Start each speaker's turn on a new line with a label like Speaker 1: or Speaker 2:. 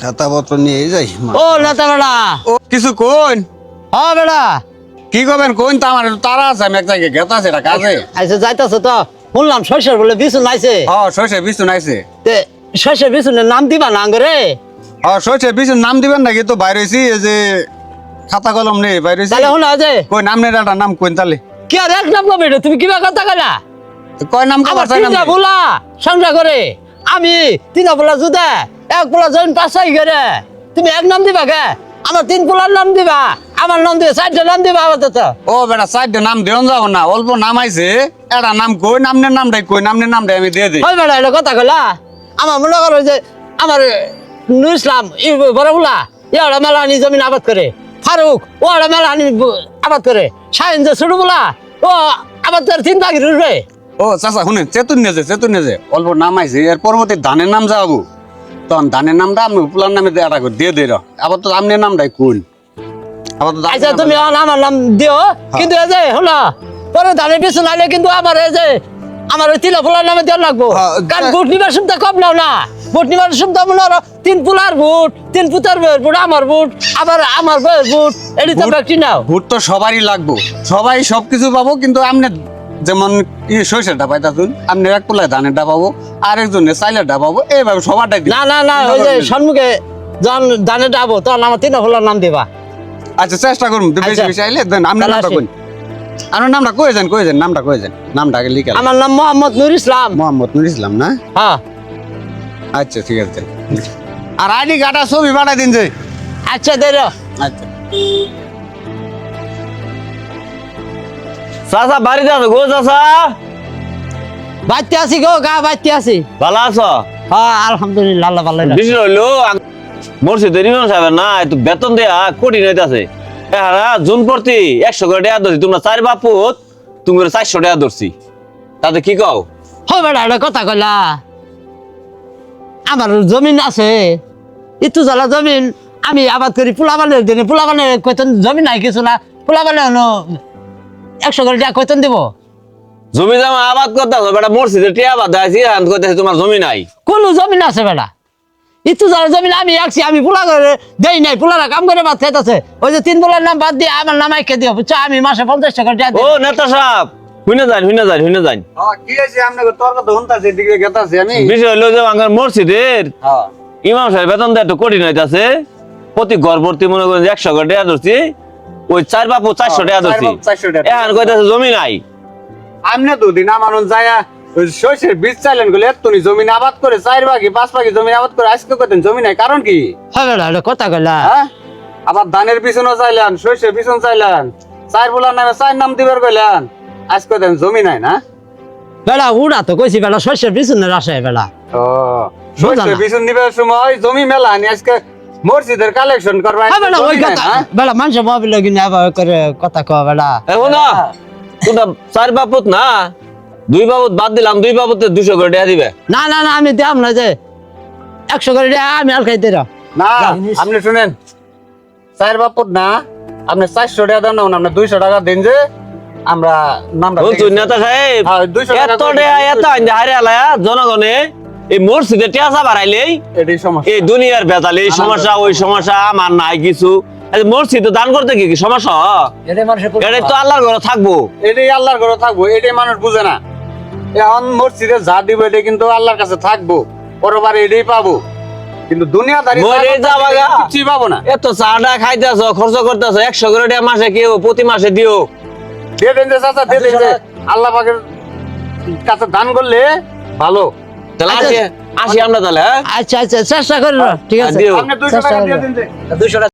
Speaker 1: খাতাপত্র নিয়ে যাই
Speaker 2: ও লতা বেড়া।
Speaker 3: ও কিছু কোন
Speaker 2: হ বেড়া।
Speaker 3: কি করবেন কোন তো আমার তারা আছে আমি এক জায়গায় গেতা আছে এটা কাজে।
Speaker 2: আইসে যাইতাছে তো। শুনলাম শস্যের বলে বিছুন আইছে
Speaker 3: হ শস্যে বিছু নাইছে।
Speaker 2: তে শস্যের বিছুনের নাম দিবা না আঙ্গরে?
Speaker 3: হ শস্যে বিছু নাম দিবেন নাকি তো বাইরে হইছি এই যে খাতা কলম নেই বাইরে হইছি।
Speaker 2: তাহলে
Speaker 3: কই নাম নেই একটা নাম কোন তালে
Speaker 2: কি আর এক নাম কবে তুমি কিবা কথা
Speaker 3: তো কয় নাম
Speaker 2: আমার
Speaker 3: চাই নেই?
Speaker 2: বলা সংসার করে। আমি তিনটা বলা জুদা। এক পোলা জয়েন পাঁচাই করে তুমি এক নাম দিবা কে? আমার তিন পোলার নাম দিবা আমার নাম দিবা চারটা নাম দিবা আপাতত।
Speaker 3: ও বেটা চারটে নাম দিও যাও না অল্প নাম আইছে এটা নাম কই নামনের নামটাই কই নামনের নামটাই আমি দিয়ে দিই।
Speaker 2: ওই বেড়া এটা কথা কলা? আমার মনে করো যে আমার নুর ইসলাম ই বড় বলা ইয়ারা মেলা আনি জমিন আবাদ করে। ফারুক ও আড়া মেলা আনি আবাদ করে। শাহিন যে ছোট বলা ও আবাদ করে তিন বাগি রুড়বে
Speaker 3: ও চাচা শুনেন চেতুন নেজে চেতুন নেজে অল্প নাম আইছে এর পরবর্তী ধানের নাম যাব। তখন ধানের নামটা আমি উপলার নামে এটা করে দিয়ে দিই র। আবার তো আমনের নামটাই কোন? আবার তো
Speaker 2: আচ্ছা তুমি আমার নাম দিও কিন্তু এই যে হলো পরে ধানের পিছনে আইলে কিন্তু আমার এই যে আমার ওই তিলা ফুলার নামে দেওয়া লাগবো।
Speaker 3: হ্যাঁ,
Speaker 2: কারণ ভোট নিবার সুবিধা কম নাও না। ভোট নিবার সুবিধা মনে করো তিন পুলার ভোট তিন পুতার বউয়ের ভোট আমার ভোট আবার আমার বউয়ের ভোট এটি তো ব্যক্তি নাও।
Speaker 3: ভোট তো সবারই লাগবো। সবাই সবকিছু পাবো কিন্তু আপনি যেমন ই সরষেরটা পাইতাছুন আপনি এক পোলায় ধানেরটা পাবো আরেকজনে চাইলেরটা পাবো এইভাবে সবারটাই
Speaker 2: না না না ওই যে সম্মুখে যখন ধানে ডাবো তখন আমার তিন ফুলার নাম দিবা।
Speaker 3: আচ্ছা চেষ্টা করুন বেশি
Speaker 2: আচ্ছা।
Speaker 3: বেশি আইলে দেন
Speaker 2: তাহলে
Speaker 3: নামটা। কোন আপনার নামটা কয়ে যান কয়ে যান নামটা কয়ে যান নামটা আগে লিখে
Speaker 2: আমার নাম মোহাম্মদ নুর ইসলাম।
Speaker 3: মোহাম্মদ নুর ইসলাম না?
Speaker 2: হ্যাঁ।
Speaker 3: আচ্ছা ঠিক আছে আর আইডি কার্ডটা ছবি পাঠাই দিন যে।
Speaker 2: আচ্ছা দে রে।
Speaker 3: আচ্ছা।
Speaker 4: চাচা বাড়িতে আছো গো চাচা।
Speaker 2: বাড়তে আসি গো গা বাড়তে আসি
Speaker 4: ভালো আছো?
Speaker 2: হ্যাঁ আলহামদুলিল্লাহ আল্লাহ ভালো।
Speaker 4: বেশি হইল মসজিদের ইমাম সাহেব না একটু বেতন দেয়া কঠিন হইতাছে। হ্যাঁ জুন প্রতি একশো করে টাকা ধরছি তোমরা চার বাপুত তুমি চারশো টাকা ধরছি। তাতে কি কও?
Speaker 2: হ বেড়া এটা কথা কইলা। আমার জমিন আছে ইতু জ্বালা জমিন আমি আবাদ করি পোলা বানের দিনে পোলা বানের কয়তন জমিন নাই কিছু না। পোলা বানে একশো করে টাকা কয়তন দিব।
Speaker 4: জমি জামা আবাদ করতে হবে বেটা মসজিদের টিয়া আবাদ আছে তোমার জমি নাই।
Speaker 2: কোন জমিন আছে বেড়া ইতু জ্বালা জমিন আমি আঁকছি আমি পোলা করে দেই নাই পোলারা কাম করে বাদ খাইতেছে। ওই যে তিন পোলার নাম বাদ দিয়ে আমার নাম আইকে দিও বুঝছ? আমি মাসে পঞ্চাশ টাকা টাকা
Speaker 4: ও নেতা সাহেব হুইনা যান হুইনা যান হুইনা যান।
Speaker 3: কি আছে আপনাকে তোর কথা শুনতাছি এদিকে গেতাছি আমি।
Speaker 4: বিষয় হইল যে আমার মসজিদের
Speaker 3: হ্যাঁ।
Speaker 4: ইমাম সাহেব বেতন দেয় একটু কঠিন হইতাছে। প্রতি ঘর ভর্তি মনে করেন একশো করে টাকা ধরছি। ওই চার বাপু চারশো টাকা ধরছি
Speaker 3: চার বাপু 400 টাকা।
Speaker 4: এখন কইতাছে জমি নাই।
Speaker 3: আমনে তো দিন আমার যায় শস্যের বীজ চাইলেনগুলো এতনি জমিন আবাদ করে চার ভাগি পাঁচ ভাগি জমিন আবাদ করে আজকে করতেন জমি নাই কারণ কি?
Speaker 2: কথা কইলা।
Speaker 3: হ্যাঁ? আবার ধানের পিছনও চাইলেন শস্যের পিছন চাইলেন চার বলার নামে চার নাম দিবার কইলেন আজকে দেন জমি নাই না?
Speaker 2: বেড়া উড়া তো কইছি বেড়া শস্যের পিছনে রাশে বেড়া।
Speaker 3: ও শস্যের পিছন নিবার সময় জমি মেলা আনি আজকে মসজিদের কালেকশন করবা
Speaker 2: হ্যাঁ বেড়া ওই
Speaker 3: জমি নাই
Speaker 2: কথা
Speaker 3: না?
Speaker 2: বেড়া মানুষ মোবাইল কিনে আবার করে কথা কয় বেড়া
Speaker 4: এখন না তোমরা চার বাপুত না দুই বাবুত বাদ দিলাম দুই বাবুতে দুশো করে টাকা দিবে।
Speaker 2: না না না আমি দিলাম না যে। একশো করে দিয়া আমি আর খাইতে রা
Speaker 3: না আপনি শুনেন চার বাপুর না আপনি চারশো টাকা দেন না আপনি দুইশো টাকা দিন যে আমরা নামটা
Speaker 4: ও
Speaker 3: লিখে
Speaker 4: তুই নেতা সাহেব
Speaker 3: হ্যাঁ, 200 টাকা
Speaker 4: এত টাকা এত হারে আলায়া জনগণে এই মসজিদে টেসা বাড়াইলেই
Speaker 3: এটাই সমস্যা।
Speaker 4: এই দুনিয়ার বেতাল এই সমস্যা ওই সমস্যা আমার নাই কিছু। এই মসজিদে দান করতে কি কি সমস্যা? এটা তো আল্লাহর ঘরে থাকব।
Speaker 3: এটাই আল্লাহর ঘরে থাকব এটাই মানুষ বুঝে না। এখন মসজিদে যা দিব এটা কিন্তু আল্লাহর কাছে থাকব পরবার এটাই পাবো। কিন্তু দুনিয়াদারি
Speaker 4: মরে যাবা গা।
Speaker 3: কিছুই পাবো না।
Speaker 4: এত চাটা খাইতেছ খরচ করতেছ একশো করে টাকা মাসে কেউ প্রতি মাসে দিও?
Speaker 3: দিয়ে দেন যে চাচা দিয়ে দেন যে। আল্লাহ পাকের কাছে দান করলে ভালো।
Speaker 4: তাহলে
Speaker 2: আচ্ছা।
Speaker 4: আসি আসি আমরা তাহলে হ্যাঁ
Speaker 2: আচ্ছা আচ্ছা চেষ্টা করি ঠিক আছে
Speaker 4: দিও।
Speaker 3: আপনি দুইশো
Speaker 2: চেষ্টা
Speaker 3: টাকা